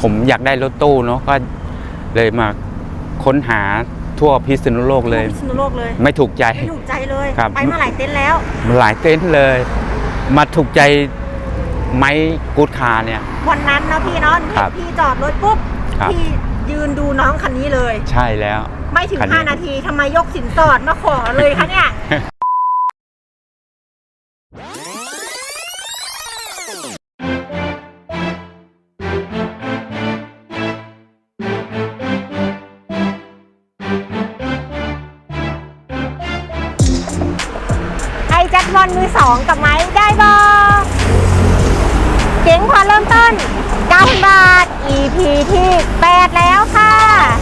ผมอยากได้รถตู้เนาะก็เลยมาค้นหาทั่วพิษณุโลกเลย พิษณุโลกเลย ไม่ถูกใจ ไม่ถูกใจเลยครับ ไปมาหลายเต็นท์แล้ว หลายเต็นท์เลย มาถูกใจไม้กูดคาร์เนี่ย วันนั้นนะพี่เนาะครับพี่จอดรถปุ๊บครับพี่ยืนดูน้องคันนี้เลย ใช่แล้ว ไม่ถึงคันนี้5นาทีทำไมยกสินสอดมาขอเลยคะเนี่ย บอลมือสองกับไม้ได้บอเก๋งพอเริ่มต้น 9,000 บาท EP ที่ 8 แล้วค่ะ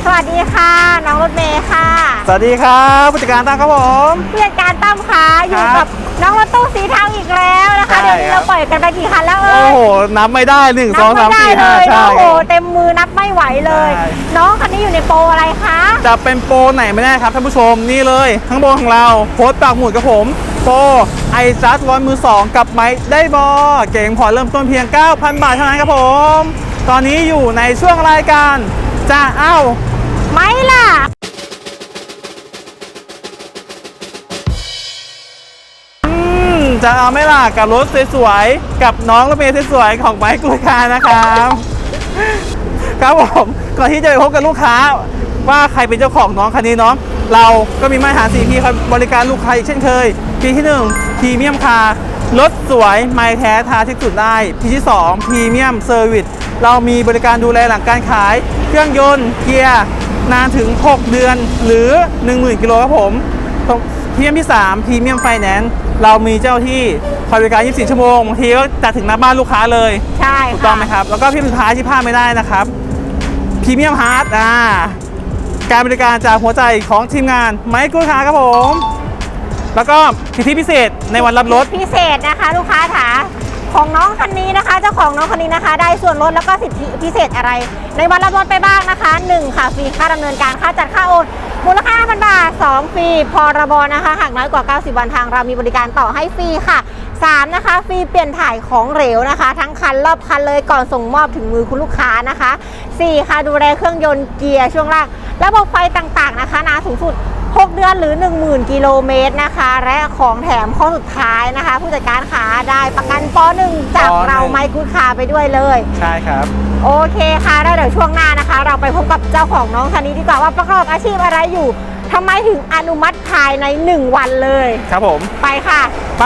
สวัสดีค่ะ น้องรถเมย์ค่ะ สวัสดีครับผู้จัดการตั้งครับผม ผู้จัดการตั้มค่ะ อยู่ครักับบ น้องรถตู้สีเทาอีกแล้วนะคะ ใช่เดี๋ยวนี้ครัเราบ ปล่อยกันไปกี่คันแล้วเอ่โอ้ย โหนับไม่ได้หนึ่งสองสามนับสี่ไได้ห้าเลยใช่ โอ้โห เต็มมือนับไม่ไหวเลย ใช่ น้องคันนี้อยู่ในโปรอะไรคะ จะเป็นโปรไหนไม่แน่ครับท่านผู้ชมนี่เลย ข้างบนของเราโพสต์ปากหมุดกับผม โปรไอจัสร้อยมือสองกับไม้ได้บอเก่งผ่อนเริ่มต้นเพียง 9,000 บาทเท่านั้นครับผม ตอนนี้อยู่ในช่วงรายการจะเอาไม่ล่ะ จะเอาไหม่ล่ะกับรถสวยๆ กับน้องรถเมย์สวยๆ ของไม้กุยคานะครับ ครับผม ก่อนที่จะไปพบกับลูกค้าว่าใครเป็นเจ้าของน้องคันนี้เนาะ เราก็มีมาตรฐาน 4P ครับบริการลูกค้าอีกเช่นเคย P ที่1พรีเมียมคาร์รถสวยไม่แท้ทาที่สุดได้ P ที่2พรีเมียมเซอร์วิสเรามีบริการดูแลหลังการขาย เครื่องยนต์เกียร์นานถึง 6 เดือนหรือ 10,000 กิโลครับผมพรีเมียมที่3พรีเมียมไฟแนนซ์เรามีเจ้าที่คอยบริการ 24 ชั่วโมงบางทีก็จัดถึงหน้าบ้านลูกค้าเลย ใช่ถูกค่ะต้องไหมครับ แล้วก็พี่สุดท้ายที่พลาดไม่ได้นะครับพรีเมียมฮาร์ดอ่า การบริการจากหัวใจของทีมงานไมค์กูคาครับผม แล้วก็สิทธิพิเศษในวันรับรถ พิเศษนะคะลูกค้าถาของน้องคันนี้นะคะ เจ้าของน้องคันนี้นะคะ ได้ส่วนลดแล้วก็สิทธิพิเศษอะไร ในวันรับรถไปบ้างนะคะ1ค่ะฟรีค่าดำเนินการค่าจัดค่าโอนมูลค่า5,000บาท2ฟรีพรบนะคะหากน้อยกว่า 90 วันทางเรามีบริการต่อให้ฟรีค่ะ 3 นะคะ ฟรีเปลี่ยนถ่ายของเหลวนะคะ ทั้งคันรอบคันเลยก่อนส่งมอบถึงมือคุณลูกค้านะคะ 4 ค่ะดูแลเครื่องยนต์เกียร์ช่วงล่าง ระบบไฟต่างๆนะคะนานสูงสุด 6 เดือนหรือ 10,000 กิโลเมตรนะคะ และของแถมข้อสุดท้ายนะคะ ผู้จัดการขาได้ประกันป .1 จากปหนึ่ง เราไมค์กูดคาไปด้วยเลย ใช่ครับ โอเคค่ะ แล้วเดี๋ยวช่วงหน้านะคะ เราไปพบกับเจ้าของน้องคันนี้ดีกว่าว่าประกอบอาชีพอะไรอยู่ทำไมถึงอนุมัติภายใน 1 วันเลย ครับผม ไปค่ะ ไป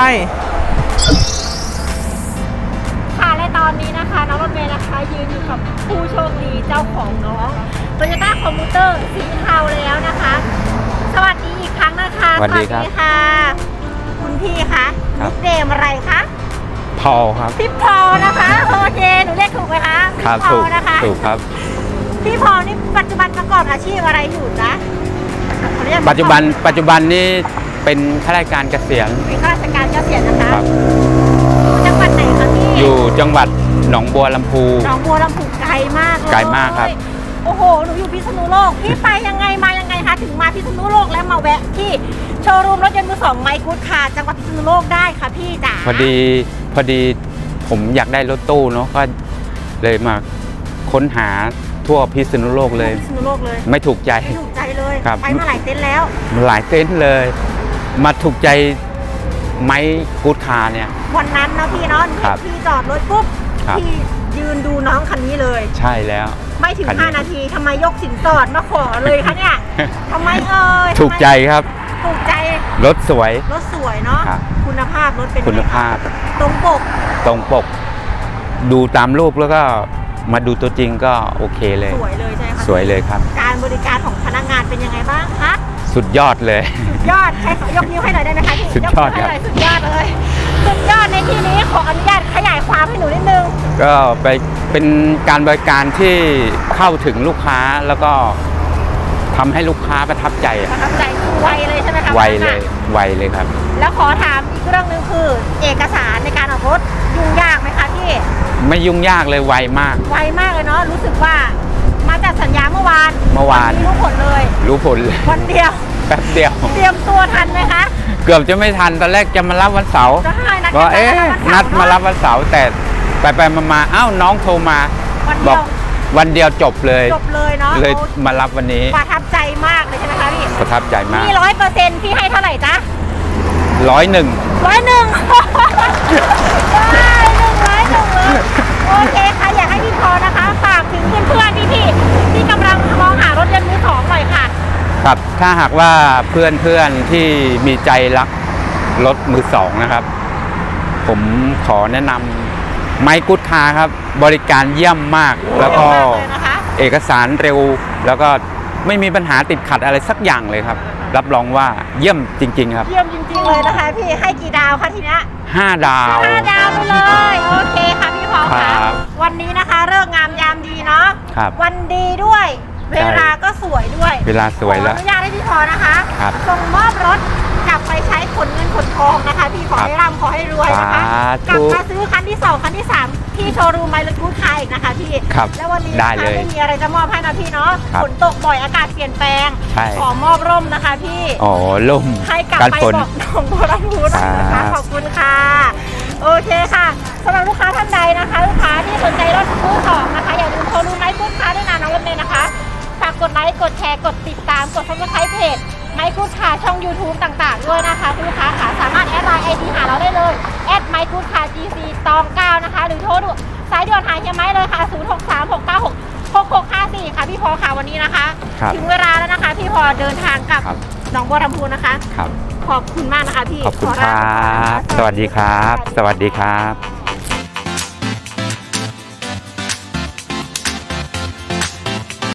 ค่ะและตอนนี้นะคะน้องรถเมย์นะคะ ยืนอยู่กับผู้โชคดีเจ้าของน้อง Toyota Commuter สีเทาแล้วนะคะ สวัสดีอีกครั้งนะคะสวัสดีครับค่ะ คุณพี่คะครับ นิกเนมอะไรคะพอครับพี่พอนะคะโอเคหนูเรียกถูกไหมคะครับพี่พถูอกนะคะถูกครับ พี่พอนี่ปัจจุบันประกอบอาชีพอะไรอยู่นะขออนุญาตปัจจุบันปัจจุบันนี้เป็นข้าราชการเกษียณเป็นข้าราชการเกษียณนะคะครับ จังหวัดไหนคะพี่ อยู่จังหวัดหนองบัวลำพู หนองบัวลำพูไกลมากเลยไกลมากครับ โอ้โห หนูอยู่พิษณุโลก พี่ไปยังไงมายังไงคะ ถึงมาพิษณุโลกแล้วมาแวะที่โชว์รูมรถยนต์มือสองไมค์กูดคาร์จังหวัดพิษณุโลกได้ค่ะพี่จ๋าพอดีพอดีผมอยากได้รถตู้เนาะก็เลยมาค้นหาทั่วพิษณุโลกเลย พิษณุโลกเลยไม่ถูกใจ ไม่ถูกใจเลยครับ ไปมาหลายเต็นท์แล้ว หลายเต็นท์เลย มาถูกใจไม้กูดคาร์เนี่ย วันนั้นนะพี่เนาะครับพี่จอดรถปุ๊บครับ พี่ยืนดูน้องคันนี้เลย ใช่แล้ว ไม่ถึง คันนี้ 5 นาทีทำไมยกสินสอดมาขอเลยคะเนี่ยทำไมเอ่ยถูกใจครับถูกใจรถสวย รถสวยเนาะครับ คุณภาพรถเป็นไงคุณภาพตรงปกตรงปก ดูตามรูปแล้วก็มาดูตัวจริงก็โอเคเลย สวยเลยใช่ไหมคะสวยเลยครับ การบริการของพนักงานเป็นยังไงบ้างคะสุดยอดเลย สุดยอดใช่ขอยกนิ้วให้หน่อยได้ไหมคะพี่สุดยอดกนิ้วให้หน่อยครับสุดยอดเลยสุดยอดในที่นี้ขออนุญาตขยายความให้หนูนิดนึง ก็ไปเป็นการบริการที่เข้าถึงลูกค้าแล้วก็ทำให้ลูกค้าประทับใจปอะระทับใจคือไวเลยใช่ไหมคะไวเลย ไวเลยครับ แล้วขอถามอีกเรื่องหนึงคือ เอกสารในการออกรถยุ่งยากไหมคะพี่ ไม่ยุ่งยากเลยไวมาก ไวมากเลยเนาะรู้สึกว่ามาจัดสัญญาเมื่อวานเมื่อวาน รู้ผลเลย รู้ผลเลย วันเดียว แป๊บเดียว เตรียมตัวทันไหมคะ เกือบจะไม่ทันตอนแรกจะมารับวันเสาร์จะให้นัดบอกเอ๊ะกันัดวัมาเสรับวันเสาร์แต่ ไปไปมามาอ้าวน้องโทรมา วันบเดีอยกววันเดียวจบเลย จบเลยเนาะเลยโอ้มารับวันนี้ประทับใจมากเลยใช่ไหมคะพี่ประทับใจมากพี่ร้อยเปอร์เซ็นต์พี่ให้เท่าไหร่จ๊ะร้อยหนึ่ง ร้อยหนึ่งได้หนึ่งร้อยหนึ่งเลยโอเคค่ะอยากให้พี่พอนะคะ ฝากถึงเพื่อนๆพี่ๆที่กำลังมองหารถยนต์มือสองหน่อยค่ะ ครับถ้าหากว่าเพื่อนเพื่อนๆที่มีใจรักรถมือสองนะครับ ผมขอแนะนำ ไมกุดคาครับ บริการเยี่ยมมาก แล้วก็เยี่ยมมากเลยนะคะเอกสารเร็ว แล้วก็ไม่มีปัญหาติดขัดอะไรสักอย่างเลยครับ รับรองว่าเยี่ยมจริง ๆ ครับ เยี่ยมจริง ๆ เลยนะคะพี่ให้กี่ดาวคะทีเนี้ย5ดาวห้าดาวไปเลยโอเคค่ะพี่พอค่ะครับวันนี้นะคะเลิกษ์งามยามดีเนาะครับวันดีด้วย เวลาก็สวยด้วย เวลาสวยแล้วขออนุญาตให้พี่พอนะคะครับส่งมอบรถ กลับไปใช้ขนเงินขนทองนะคะ พี่ขอครับให้ร่ำขอให้รวยนะคะสาธุกลับมาซื้อคันที่สองคันที่สามที่โชว์รูมไมล์กูดคายอีกนะคะพี่ครับแล้ววันนี้ได้นะคะเลยไม่มีอะไรจะมอบให้นะพี่เนาะครับฝนตกบ่อยอากาศเปลี่ยนแปลงใช่ขอมอบร่มนะคะพี่อ๋อล่มให้กลับการไปฝนบอกน้องโบราณพูดนะคะครับขอบคุณค่ะ โอเคค่ะสำหรับลูกค้าท่านใดนะคะ ลูกค้าที่สนใจรถมือสองนะคะอย่าลืมโทรดูไมค์พูดค้าด้วยนะน้องรถเมย์นะคะฝากกดไลค์กดแชร์กดติดตามกดซับสไครต์เพจ ไมค์พูดค้าช่อง YouTube ต่างๆ ด้วยนะคะคุณลูกค้าค่ะสามารถแอดไลน์ไอดีหาเราได้เลยแอดไมค์พูดค้า GC ตอง9นะคะ หรือโทรดูสายด่วนหาเฮียไม้เลยค่ะ0 6 3 6 9 6 6 6 5 4 ค่ะ พี่พอค่ะวันนี้นะคะ ครับถึงเวลาแล้วนะคะ พี่พอเดินทางกลับครับ หนองบัวลำพูนะคะ ครับ ขอบคุณมากนะคะพี่ขอบคุณขคลารับไปก่อนนะคะสวัสดีครับ สวัสดีครับ